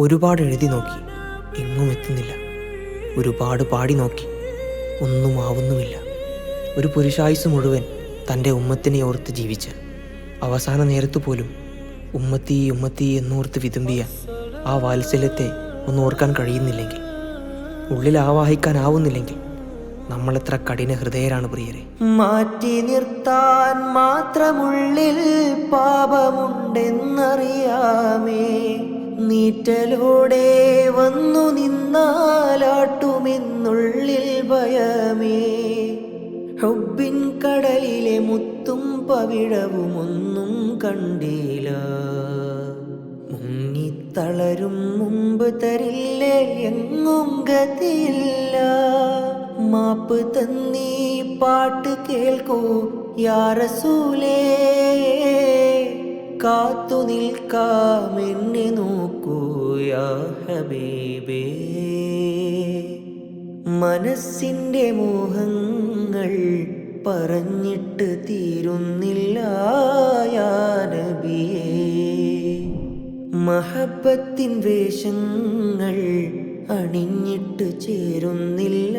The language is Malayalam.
ഒരുപാട് എഴുതി നോക്കി. എങ്ങും എത്തുന്നില്ല. ഒരുപാട് പാടി നോക്കി. ഒന്നും ആവുന്നുമില്ല. ഒരു പുരുഷായുസ് മുഴുവൻ തന്റെ ഉമ്മത്തിനെ ഓർത്ത് ജീവിച്ച്. അവസാന നേരത്തു പോലും ഉമ്മത്തി ഉമ്മത്തി എന്നോർത്ത് വിതുമ്പിയ ആ വാത്സല്യത്തെ ഒന്ന് ഓർക്കാൻ കഴിയുന്നില്ലെങ്കിൽ ഉള്ളിൽ ആവാഹിക്കാനാവുന്നില്ലെങ്കിൽ നമ്മളെത്ര കഠിന ഹൃദയരാണ് പ്രിയരെ. മാറ്റി നിർത്താൻ മാത്രമുള്ളിൽ പാപമുണ്ടെന്നറിയാമേ. നീറ്റലോടെ വന്നു നിന്നാലാട്ടുമെന്നുള്ളിൽ ഭയമേ. ഹൊബിൻ കടലിലെ മുത്തും പവിഴവുമൊന്നും കണ്ടില്ല. മുങ്ങിത്തളരും മുമ്പ് തരില്ലേ എങ്ങും ഗതിയില്ല. മാപ്പ് തന്നീ പാട്ട് കേൾക്കൂ യാറസൂലേ കാത്തു നിൽക്കാം എന്നെ നോക്കൂ യാ ഹബീബേ. മനസ്സിന്റെ മോഹങ്ങൾ പറഞ്ഞിട്ട് തീരുന്നില്ല യാ മഹബത്തിൻ വേഷങ്ങൾ അണിഞ്ഞിട്ട് ചേരുന്നില്ല